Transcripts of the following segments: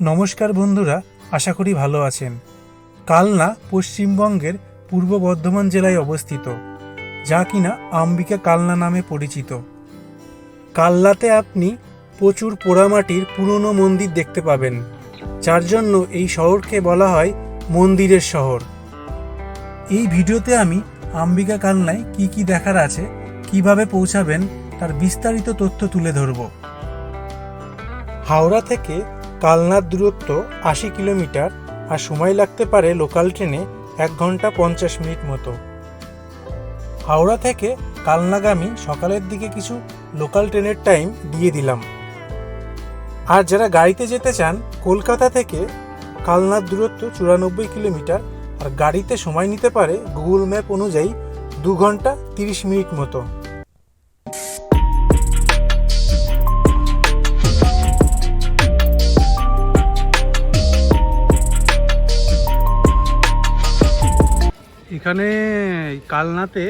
নমস্কার বন্ধুরা, আশা করি ভালো আছেন। কালনা পশ্চিমবঙ্গের পূর্ব বর্ধমান জেলায় অবস্থিত, যা কিনা আম্বিকা কালনা নামে পরিচিত। কালনাতে আপনি প্রচুর পোড়ামাটির পুরনো মন্দির দেখতে পাবেন, যার জন্য এই শহরকে বলা হয় মন্দিরের শহর। এই ভিডিওতে আমি আম্বিকা কালনায় কি কি দেখার আছে, কীভাবে পৌঁছাবেন, তার বিস্তারিত তথ্য তুলে ধরব। হাওড়া থেকে কালনার দূরত্ব আশি কিলোমিটার আর সময় লাগতে পারে লোকাল ট্রেনে এক ঘণ্টা পঞ্চাশ মিনিট মতো। হাওড়া থেকে কালনাগামী সকালের দিকে কিছু লোকাল ট্রেনের টাইম দিয়ে দিলাম। আর যারা গাড়িতে যেতে চান, কলকাতা থেকে কালনার দূরত্ব চুরানব্বই কিলোমিটার আর গাড়িতে সময় নিতে পারে গুগল ম্যাপ অনুযায়ী দু ঘণ্টা তিরিশ মিনিট মতো। এখানে কালনাতে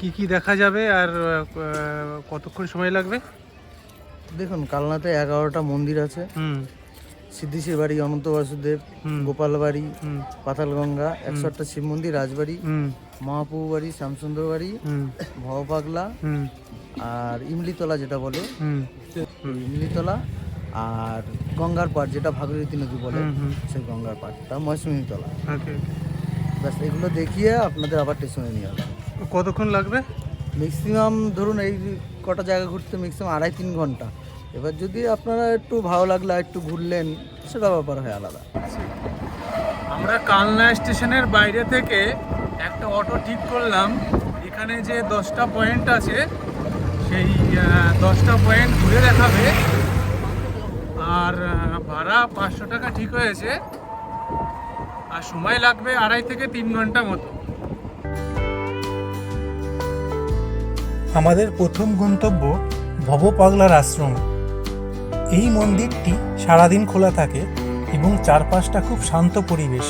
কি কি দেখা যাবে আর কতক্ষণ সময় লাগবে? দেখুন কালনাতে এগারোটা মন্দির আছে। সিদ্ধিশির বাড়ি অনন্ত বাসুদেব গোপাল বাড়ি পাতালগঙ্গা একশো আটটা শিব মন্দির রাজবাড়ি হুম। মহাপ্রভু বাড়ি শ্যামসুন্দর বাড়ি ভবপাগলা আর ইমলিতলা যেটা বলে। ইমলিতলা আর গঙ্গার পাড় যেটা ভাগীরথী নদী বলে। সেই গঙ্গার পাড়টা ওকে। ব্যাস এগুলো দেখিয়ে আপনাদের আবার স্টেশনে নিয়ে আসবে। কতক্ষণ লাগবে? ম্যাক্সিমাম ধরুন এই কটা জায়গা ঘুরতে ম্যাক্সিমাম আড়াই তিন ঘণ্টা। এবার যদি আপনারা একটু ভালো লাগল একটু ঘুরলেন সেটা ব্যাপার হয় আলাদা। আমরা কালনা স্টেশনের বাইরে থেকে একটা অটো ঠিক করলাম। এখানে যে দশটা পয়েন্ট আছে সেই দশটা পয়েন্ট ঘুরে দেখাবে। আর ভাড়া পাঁচশো টাকা ঠিক হয়েছে। আর সময় লাগবে আড়াই থেকে তিন ঘণ্টা মতো। আমাদের প্রথম গন্তব্য ভবপাগলার আশ্রম। এই মন্দিরটি সারাদিন খোলা থাকে এবং চারপাশটা খুব শান্ত পরিবেশ।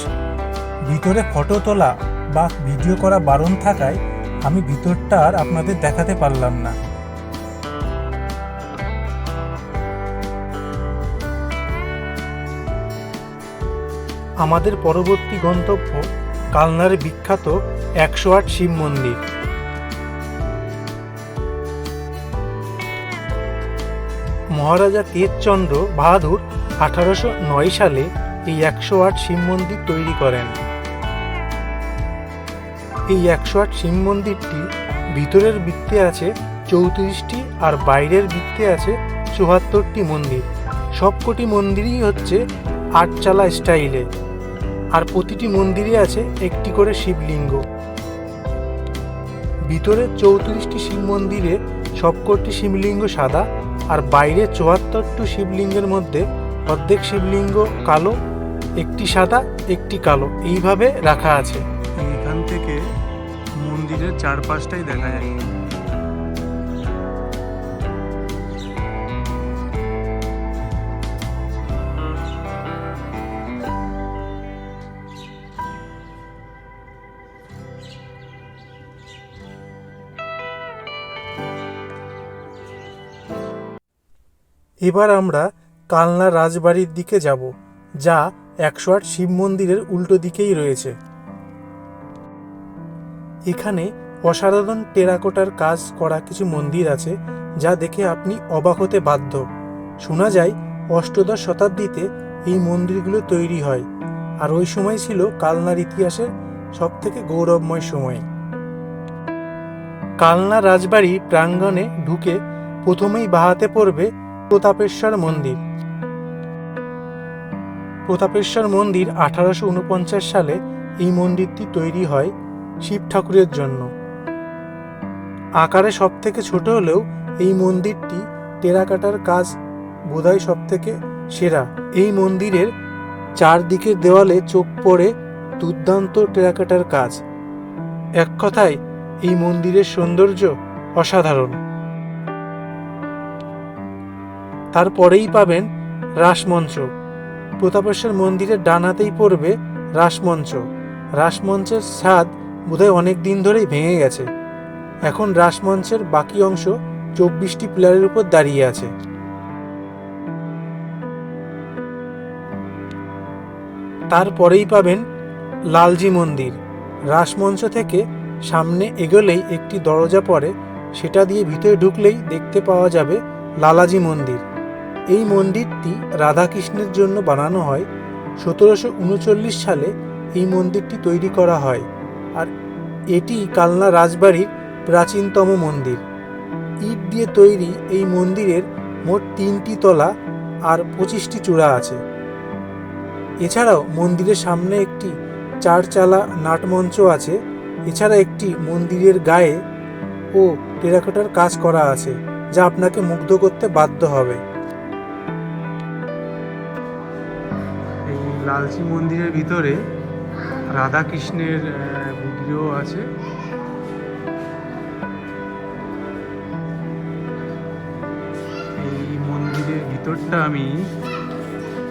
ভিতরে ফটো তোলা বা ভিডিও করা বারণ থাকায় আমি ভিতরটা আর আপনাদের দেখাতে পারলাম না। আমাদের পরবর্তী গন্তব্য কালনার বিখ্যাত একশো আট শিব মন্দির। মহারাজা তেজচন্দ্র বাহাদুর আঠারোশো নয় সালে এই একশো আট শিব মন্দির তৈরি করেন। এই একশো আট শিব মন্দিরটি ভিতরের বৃত্তে আছে চৌত্রিশটি আর বাইরের বৃত্তে আছে চুয়াত্তরটি মন্দির। সবকটি মন্দিরই হচ্ছে আটচালা স্টাইলে। আর প্রতিটি মন্দিরে আছে একটি করে শিবলিঙ্গ। ভিতরে চৌত্রিশটি শিব মন্দিরে সবকটি শিবলিঙ্গ সাদা আর বাইরে চুয়াত্তরটি শিবলিঙ্গের মধ্যে অর্ধেক শিবলিঙ্গ কালো, একটি সাদা, একটি কালো। এইভাবে রাখা আছে। এখান থেকে মন্দিরের চারপাশটাই দেখা যায় এবার আমরা কালনা রাজবাড়ির দিকে যাব, যা একশো আট শিব মন্দিরের উল্টো দিকেই রয়েছে। এখানে অসাধারণ টেরাকোটার কাজ করা কিছু মন্দির আছে, যা দেখে আপনি অবাক হতে বাধ্য। শোনা যায়, অষ্টদশ শতাব্দীতে এই মন্দিরগুলো তৈরি হয়, আর ওই সময় ছিল কালনার ইতিহাসের সবথেকে গৌরবময় সময়। কালনা রাজবাড়ি প্রাঙ্গণে ঢুকে প্রথমেই বাহাতে পড়বে প্রতাপেশ্বর মন্দির। প্রতাপেশ্বর মন্দির আঠারোশো উনপঞ্চাশ সালে এই মন্দিরটি তৈরি হয় শিব ঠাকুরের জন্য। আকারে সব থেকে ছোট হলেও এই মন্দিরটি টেরাকাটার কাজ বোধহয় সব থেকে সেরা। এই মন্দিরের চারদিকের দেওয়ালে চোখ পড়ে দুর্দান্ত টেরাকাটার কাজ। এক কথায়, এই মন্দিরের সৌন্দর্য অসাধারণ। তারপরেই পাবেন রাসমঞ্চ। প্রতাপেশ্বর মন্দিরের ডানাতেই পড়বে রাসমঞ্চ। রাসমঞ্চের ছাদ বোধহয় অনেক দিন ধরেই ভেঙে গেছে। এখন রাসমঞ্চের বাকি অংশ চব্বিশটি পিলারের উপর দাঁড়িয়ে আছে। তারপরেই পাবেন লালজি মন্দির। রাসমঞ্চ থেকে সামনে এগোলেই একটি দরজা পড়ে, সেটা দিয়ে ভিতরে ঢুকলেই দেখতে পাওয়া যাবে লালাজি মন্দির। এই মন্দিরটি রাধাকৃষ্ণের জন্য বানানো হয় সতেরোশো উনচল্লিশ সালে এই মন্দিরটি তৈরি করা হয় আর এটি কালনা রাজবাড়ির প্রাচীনতম মন্দির। ইট দিয়ে তৈরি এই মন্দিরের মোট তিনটি তলা আর পঁচিশটি চূড়া আছে। এছাড়াও মন্দিরের সামনে একটি চারচালা নাটমঞ্চ আছে, এছাড়া একটি মন্দিরের গায়ে ও টেরাকোটার কাজ করা আছে, যা আপনাকে মুগ্ধ করতে বাধ্য হবে। লালচি মন্দিরের ভিতরে রাধা কৃষ্ণের ভিডিও আছে। এই মন্দিরের ভিতরটা আমি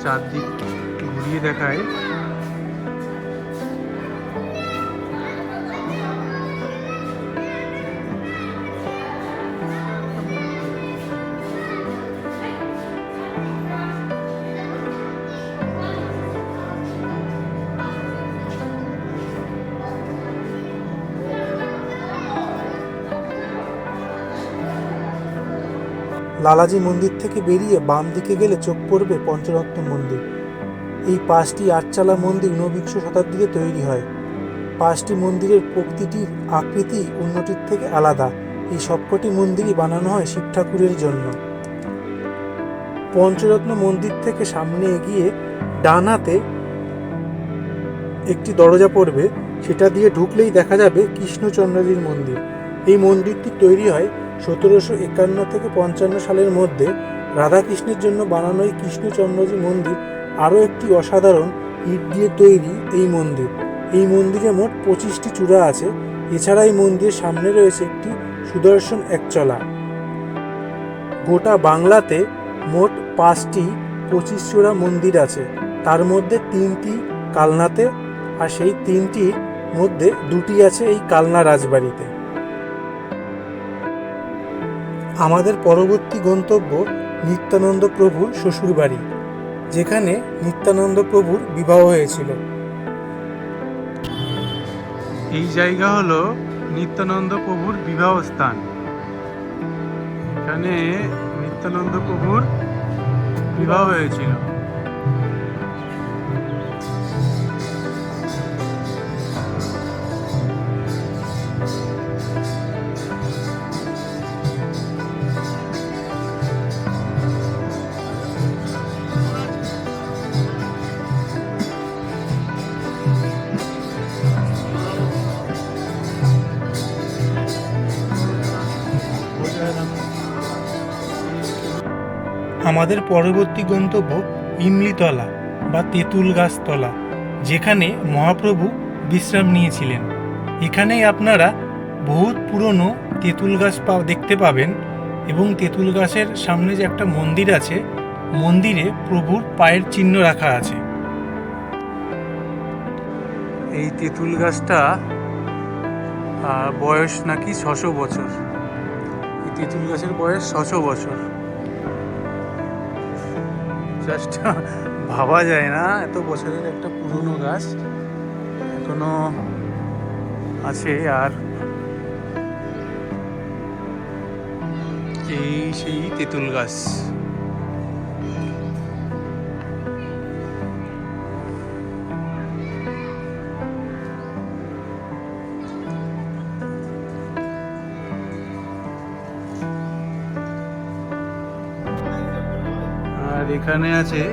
চারদিক ঘুরিয়ে দেখাই। লালাজি মন্দির থেকে বেরিয়ে বাম দিকে গেলে চোখ পড়বে পঞ্চরত্ন মন্দির। এই পাঁচটি আটচালা মন্দির ঊনবিংশ শতাব্দীতে তৈরি হয়। পাঁচটি মন্দিরের প্রকৃতির আকৃতি অন্যটির থেকে আলাদা। এই সবকটি মন্দিরই বানানো হয় শিব ঠাকুরের জন্য। পঞ্চরত্ন মন্দির থেকে সামনে এগিয়ে ডান হাতে একটি দরজা পড়বে। সেটা দিয়ে ঢুকলেই দেখা যাবে কৃষ্ণচন্দ্রজির মন্দির। এই মন্দিরটি তৈরি হয় সতেরোশো একান্ন থেকে পঞ্চান্ন সালের মধ্যে রাধাকৃষ্ণের জন্য বানানো এই কৃষ্ণচন্দ্রজি মন্দির আরও একটি অসাধারণ ইট দিয়ে তৈরি এই মন্দির। এই মন্দিরে মোট পঁচিশটি চূড়া আছে। এছাড়া এই মন্দিরের সামনে রয়েছে একটি সুদর্শন একচলা। গোটা বাংলাতে মোট পাঁচটি পঁচিশ চূড়া মন্দির আছে। তার মধ্যে তিনটি কালনাতে আর সেই তিনটির মধ্যে দুটি আছে এই কালনা রাজবাড়িতে। আমাদের পরবর্তী গন্তব্য নিত্যানন্দ প্রভুর শ্বশুরবাড়ি যেখানে নিত্যানন্দ প্রভুর বিবাহ হয়েছিল। এই জায়গা হলো নিত্যানন্দ প্রভুর বিবাহ স্থান। এখানে নিত্যানন্দ প্রভুর বিবাহ হয়েছিল। আমাদের পরবর্তী গন্তব্য ইমলিতলা বা তেঁতুল গাছতলা যেখানে মহাপ্রভু বিশ্রাম নিয়েছিলেন। এখানেই আপনারা বহুত পুরনো তেঁতুল গাছ পা, দেখতে পাবেন এবং তেঁতুল গাছের সামনে যে একটা মন্দির আছে, মন্দিরে প্রভুর পায়ের চিহ্ন রাখা আছে। এই তেঁতুল গাছটা বয়স নাকি ছশো বছর। এই তেঁতুল গাছের বয়স ছশো বছর। জাস্ট ভাবা যায় না। এত বছরের একটা পুরনো গাছ এখনও আছে আর এই সেই তেঁতুল গাছ। এখানে আছে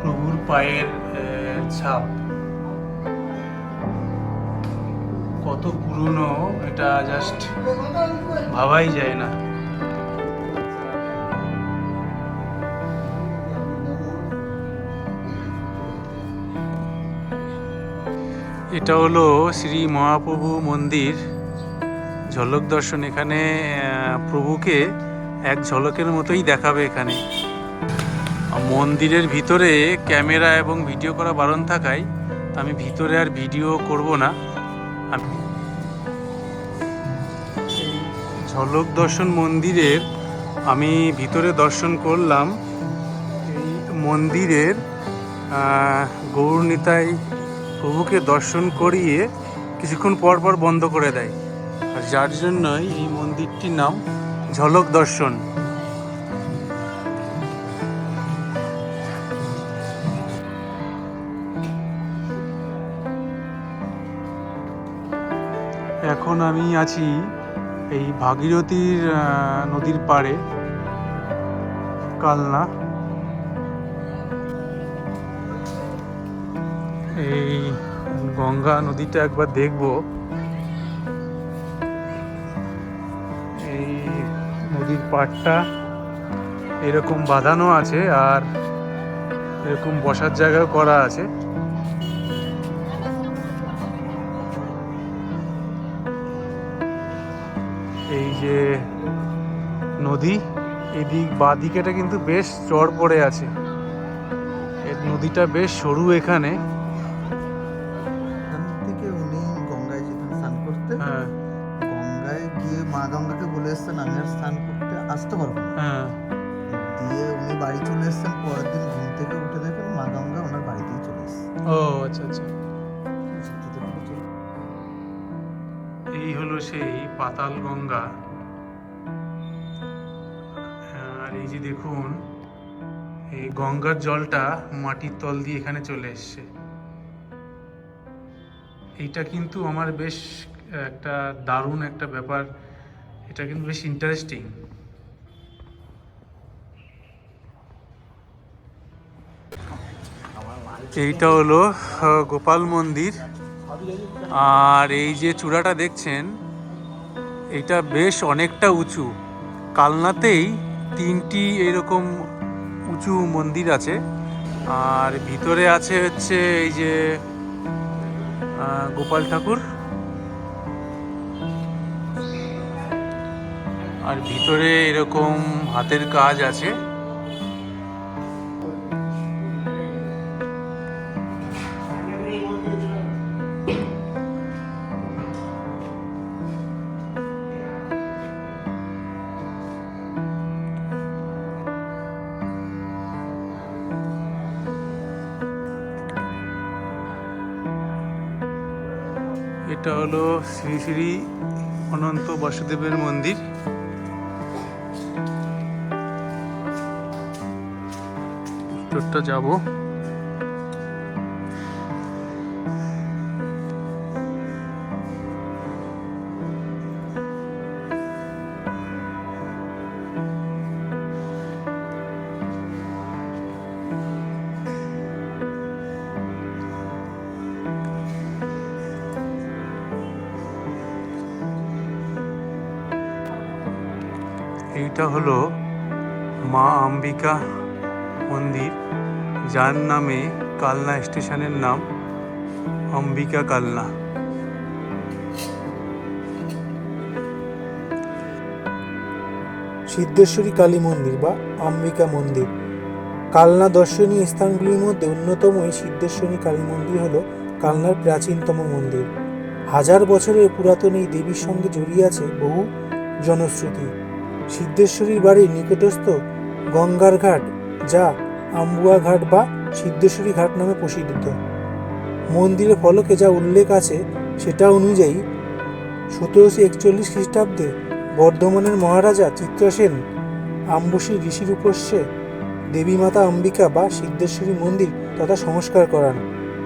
প্রভুর পায়ের ছাপ। কত পুরনো, এটা জাস্ট ভাবাই যায় না। এটা হলো শ্রী মহাপ্রভু মন্দির, ঝলক দর্শন। এখানে প্রভুকে এক ঝলকের মতোই দেখাবে এখানে। মন্দিরের ভিতরে ক্যামেরা এবং ভিডিও করা বারণ থাকায় আমি ভিতরে আর ভিডিও করব না। আমি ঝলক দর্শন মন্দিরের আমি ভিতরে দর্শন করলাম। এই মন্দিরের গৌর নিতাই প্রভুকে দর্শন করিয়ে কিছুক্ষণ পর পর বন্ধ করে দেয়। আর যার জন্যই এই মন্দিরটির নাম ঝলক দর্শন। এখন আমি আছি এই ভাগীরথীর নদীর পাড়ে, কালনা। এই গঙ্গা নদীটা একবার দেখব। এই নদীর পাড়টা এরকম বাঁধানো আছে আর এরকম বসার জায়গাও করা আছে। যে নদী এদিক বাদিকেটা কিন্তু বেশ চড় পড়ে আছে। এর নদীটা বেশ সরু এখানে। এখান থেকে উনি গঙ্গায় যেতেন স্নান করতে হ্যাঁ। গঙ্গায় গিয়ে মা গঙ্গাকে বলে এসছেন আমি আর স্নান করতে আসতে পারব হ্যাঁ। দিয়ে উনি বাড়ি চলে এসছেন পরের দিন ঘুম থেকে উঠে দেখেন মা গঙ্গা ওনার বাড়িতেই চলে এসছে। ও আচ্ছা আচ্ছা। এই হলো সেই পাতাল গঙ্গা। এই যে দেখুন, এই গঙ্গার জলটা মাটির তল দিয়ে এখানে চলে এসছে। এইটা কিন্তু আমার বেশ একটা দারুণ একটা ব্যাপার। এটা কিন্তু বেশ ইন্টারেস্টিং এইটা হলো গোপাল মন্দির। আর এই যে চূড়াটা দেখছেন এটা বেশ অনেকটা উঁচু। কালনাতেই তিনটি এরকম উঁচু মন্দির আছে। আর ভিতরে আছে হচ্ছে এই যে গোপাল ঠাকুর। আর ভিতরে এরকম হাতের কাজ আছে। এটা হলো শ্রী শ্রী অনন্ত বাসুদেবের মন্দির। ভিতরটা যাব। এইটা হলো মা অম্বিকা মন্দির, যার নামে কালনা স্টেশনের নাম অম্বিকা কালনা। সিদ্ধেশ্বরী কালী মন্দির বা অম্বিকা মন্দির। কালনা দর্শনীয় স্থানগুলির মধ্যে অন্যতম এই সিদ্ধেশ্বরী কালী মন্দির হল কালনার প্রাচীনতম মন্দির। হাজার বছরের পুরাতন এই দেবীর সঙ্গে জড়িয়ে আছে বহু জনশ্রুতি। সিদ্ধেশ্বরীর বাড়ির নিকটস্থ গঙ্গার ঘাট, যা আম্বুয়া ঘাট বা সিদ্ধেশ্বরী ঘাট নামে প্রসিদ্ধ মন্দিরের ফলকে যা উল্লেখ আছে সেটা অনুযায়ী সতেরোশো একচল্লিশ খ্রিস্টাব্দে বর্ধমানের মহারাজা চিত্রসেন আম্বসী ঋষির উপস্যে দেবী মাতা অম্বিকা বা সিদ্ধেশ্বরী মন্দির তথা সংস্কার করান।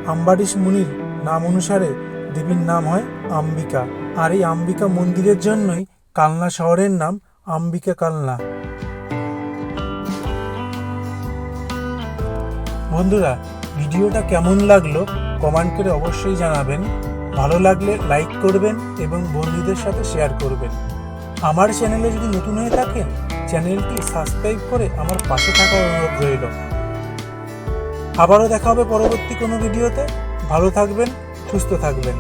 আম্বারিশ মুনির নাম অনুসারে দেবীর নাম হয় অম্বিকা আর এই অম্বিকা মন্দিরের জন্যই কালনা শহরের নাম অম্বিকা কালনা। বন্ধুরা, ভিডিওটা কেমন লাগল কমেন্ট করে অবশ্যই জানাবেন। ভালো লাগলে লাইক করবেন এবং বন্ধুদের সাথে শেয়ার করবেন। আমার চ্যানেলে যদি নতুন হয়ে থাকেন, চ্যানেলটি সাবস্ক্রাইব করে আমার পাশে থাকার অনুরোধ রইল। আবারও দেখা হবে পরবর্তী কোনো ভিডিওতে। ভালো থাকবেন, সুস্থ থাকবেন।